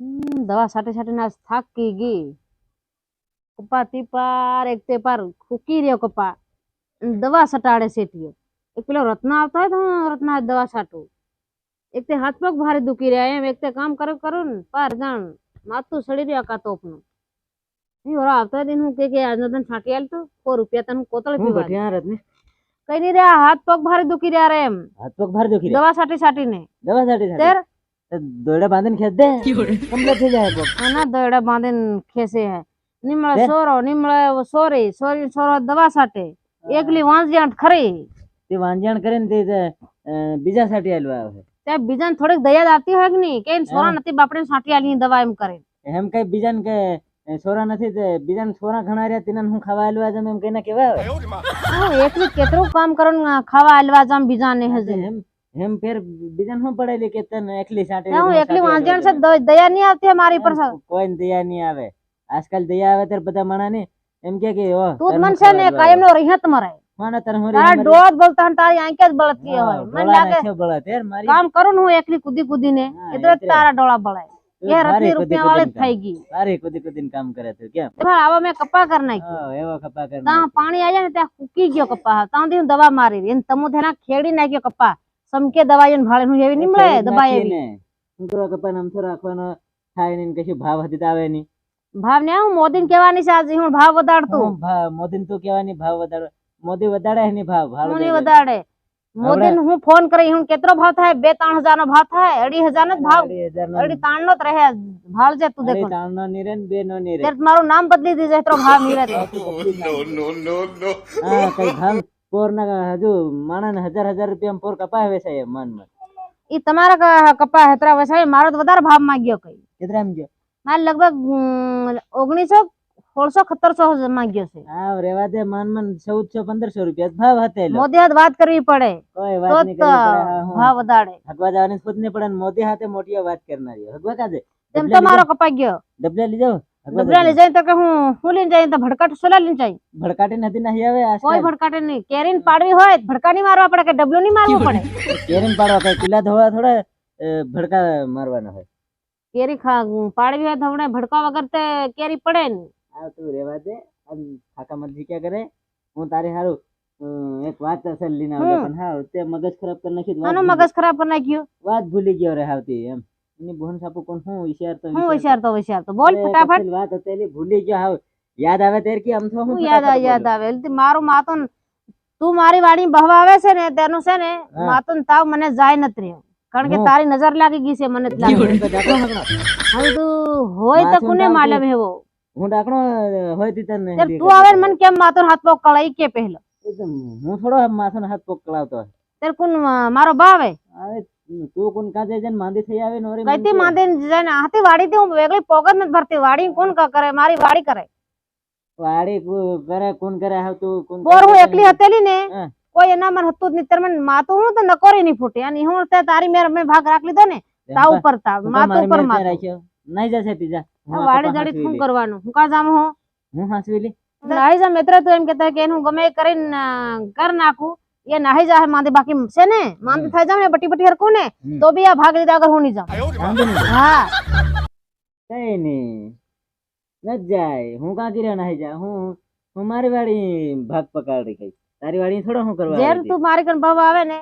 દવા સાટે સાટે ના થાકી ગઈ. કપા તીપાર એક તે પાર ફૂકી રહ્યો કપા. દવા સટાડે સેટીયો એક પેલો રત્ન આવતો હોય તો રત્ન દવા સાટું એક તે હાથ પગ ભારે દુખી રહ્યા એમ એક તે કામ કરો કરો ને પાર જાણ. માથું સડી રહ્યો કા તોપનું. નહીં ઓરા આવતો દિન હું કે કે આજનો તને છાંટી આલતો કો રૂપિયા તને કોતળ પીવા ઘટિયા રત્ને કઈ નહીં રહ્યા હાથ પગ ભારે દુખી રહ્યા એમ. હાથ પગ ભારે દુખી દવા સાટી સાટીને. દવા સાટી સાટી. તો દોયડા બાંધીને ખેંચ દે કમ્પ્લીટ થઈ જાય પગ આના દોડા બાંધીને ખેસે હે. નિમળે? સોરો નિમળે સોરી સોરી સોરો દવા સાટે એકલી વાંજ્યાંઠ ખરી. તે વાંજણ કરીને તે બીજા સાટી આલવા આવે તે બીજાને થોડીક દયા આવતી હોય કે નહીં? કે સોરા નથી બાપડે સાટી આલી દવા એમ કરે. એમ કઈ બીજાને કે સોરા નથી તે બીજાને સોરા ઘણા રહ્યા તેના હું ખાવા આલવા જમ એમ કઈને કેવા આવે? હું એકલી કેટલું કામ કરો ખાવા આલવા જમ બીજાને હજે. એમ. એમ ફેર બીજાને શું પડે કે તને એકલી સાટે હું એકલી વાંજણ છે દયા નહીં આવતી મારી પર કોઈ દયા નહીં આવે. આજકાલ દયા આવે ત્યારે બધા માણા ને એમ કે કે ઓ તું તારે મન છે ને કાયમ નો રહેત મરે માણા તને હું તારા ડોટ બોલતા હન તારી આંખે જ બળતી હોય. મને લાગે છે બળત યાર મારી કામ કરું ને હું એકલી કુદી કુદી ને એટલે તારા ડોળા બળાય. ભારે રત્ની રૂપિયા વાળી થઈ ગઈ. ભારે કુદી કૂદીને કામ કરે તું કેમ? એમાં આવા મેં કપા કર નાખ્યું. હા, એવો કપા કર તા પાણી આયા ને ત્યાં કૂકી ગયો કપા. તા હું દવા મારી એને તમુ તેના ખેડી નાખ્યો કપા. સમકે દવા એને ભાળે હું એવી નહીં મળે દવા એવી હું કરો કપા નમથો રાખવાનો થાય નહીં ને કશું ભાવ હતી તો આવે નહીં. ભાવ ને હું મોદી કહેવાની છે આજે હું ભાવ વધારતું. હું ભાવ મોદી તું કેવાની ભાવ વધારો. મોદી વધારે એની ભાવ ભાવ હું નહીં વધારે. મોદી હું ફોન કરી હું કેટલો ભાવ થાય? બે ત્રણ હજાર નો ભાવ થાય અઢી હજાર નો જ ભાવ. અઢી ત્રણ નો જ રહે. ભાવ છે તું દેખો. ત્રણ નો નીરે ને બે નો નીરે ત્યારે મારું નામ બદલી દીધું એટલો ભાવ નીરે હા કઈ ભાવ? પોર ના હજુ માણસ ને હજાર હજાર રૂપિયા પોર કપાય વેચાય મન મન ઈ તમારા કપા હેતરા વેચાય મારો તો વધારે ભાવ માંગ્યો કઈ. કેટલા એમ ગયો? મારે લગભગ ઓગણીસો સોળસો સત્તરસો માંગ્યો છે. હા રેવા દે મન મન ચૌદસો પંદરસો રૂપિયા ભાવ હતે. મોદી હાથ વાત કરવી પડે. કોઈ વાત નહીં કરવી ભાવ વધારે. હગવા જવાની ખુદ નહીં પડે ને મોદી હાથે મોટી વાત કરનારી હગવા કાજે? તેમ ડબલા તો મારો કપા ગયો. ડબલે લીધો? લઈ જાય તો કે હું હું લઈને જાય તો ભડકાટ સોલા લઈને જાય. ભડકાટે નથી નહીં આવે કોઈ ભડકાટે નહીં. કેરીન પાડવી હોય ભડકા નહીં મારવા પડે કે ડબલું નહીં મારવું પડે? કેરીન પાડવા કઈ કિલ્લા ધોવા થોડા ભડકા મારવાના હોય. કેરી ખા પાડવી હોય તો હમણાં ભડકા વગર તે કેરી પડે ને. આ તું રેવા દે. આમ ખાકા મરજી શીખ્યા કરે. હું તારે હારું એક વાત અસલ લીના પણ હા તે મગજ ખરાબ કરી નાખી મગજ ખરાબ કરી નાખ્યું? વાત ભૂલી ગયો રે હાવતી એમ. એની બોન સાપુ કોણ? હું વિચાર તો હું હોશિયાર તો હોશિયાર તો. બોલ ફટાફટ. વાત હતી ભૂલી ગયો હાવ. યાદ આવે તેર કે આમ તો હું યાદ આવે યાદ. આવે. મારું માતન તું મારી વાડી બહવા આવે છે ને તેનું છે ને માતન તાવ મને જાય નત રહ્યો. કારણ કે તારી નજર લાગી ગઈ છે મને. હવે તું હોય તો માથું કોને માલમ હેવો હું ડાકણો હોય તી તને તું આવે મને કેમ માતન હાથ પગ કળાઈ કે પહેલો? હું થોડો માથાનો હાથ પગ કળાવતો હોય. ત્યારે કુન મારો ભાવ હે તું કુન કાજે જન માંદી થઈ આવે નોરી ઓરી કઈથી મને કે, માંદે જન હાથી વાડી તે હું વેગળી પોગત ન ભરતી. વાડી કોણ ક- કરે? મારી વાડી કરે. વાડી કરે કોણ કરે? હાવ તું કોણ બોર હું એકલી હતેલી ને કોઈ એના મને હતું જ નહીં. ત્યારે મને માતું હું તો નકોરી નહીં ફૂટી. અને હું તે તારી મેર મેં ભાગ રાખ લીધો ને તાવ ઉપર તાવ માતું ઉપર માતું નહીં જશે તીજા હું વાડી જાડી શું કરવાનું? હું કા જામ હું? હું હાંસવી લી. જા મિત્ર તું એમ કેતા કે એનું ગમે કરીને કર નાખું. એ નાહી જાય માંદે બાકી છે ને માંદે થઈ જાવ ને બટી બટી હરકું ને હમ. તો બી આ ભાગ લીધા વગર હું નહીં જાઉં વાંધો નહીં. હા કઈ નહીં ન જાય હું કાં કર્યા નહીં જા હું હું મારી વાડી ભાગ પકાડી ગઈ તારી વાડી થોડો હું કરવા જેમ? તું મારી કણ ભાવ આવે ને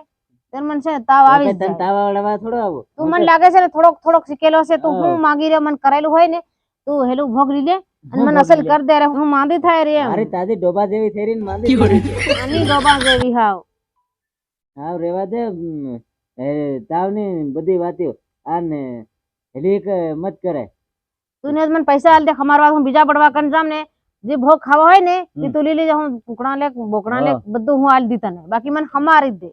તેમ મન છે ને તાવ આવી તને તાવા વાળવા થોડો આવો તું મને લાગે છે ને થોડોક થોડોક શીખેલો છે તું હા. માંગી રહ્યો મને કરેલું હોય ને તું હેલું ભોગ લીધે અને મને અસલ કર દે રે હું માંદી થાય રે અરે તાજી ડોબા જેવી થઈ રહી ને માંદી આની ડોબા જેવી હાવ હાવ રેવા દે તાવની બધી વાતો આને હેલીક મત કરે. તું ને મને પૈસા આલ દે ખમારવા હું બીજા પડવા કન જામ ને જે ભોગ ખાવા હોય ને તે. તું લઈ લેજે હું કુકડા લે બોકડા લે હા. બધું હું આલ દી તને. બાકી મને હમારી દે.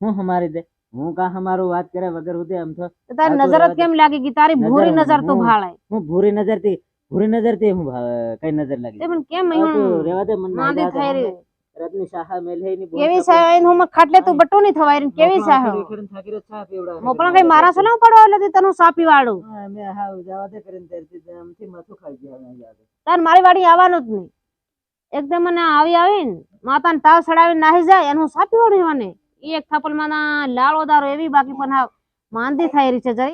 હું હમારી દે? હું કા હમારું વાત કરે વગર હુદે આમ તો? તો તારી હા, તું નજર. કેમ લાગી કે તારી ભૂરી નજર તો ભાળે હું ભૂરી નજરથી ભૂરી નજરથી હું કઈ નજર લાગી? તે મને કેમ હું રેવા દે મને નાઈ થઈ રહી. રત્ની શાહા મેલે કેવી સાપુ. સાહેબ હું ખાટલે તું બટુ નહીં થવાય કેવી કઈ મારા સલાહ પડવા એટલે તને હાવ જવા દે કરીને માથું ખાઈ ગયા હવે યાદ. તાર મારી વાડી આવવાનું જ નહીં. એકદમ મને આવી આવીને માતાને તાવ સડાવીને નાહી જાય એનું હું સાપી મને એક થાપલમાં લાળો દારો એવી બાકી પણ હા માંદી થઈ રહી છે જરી.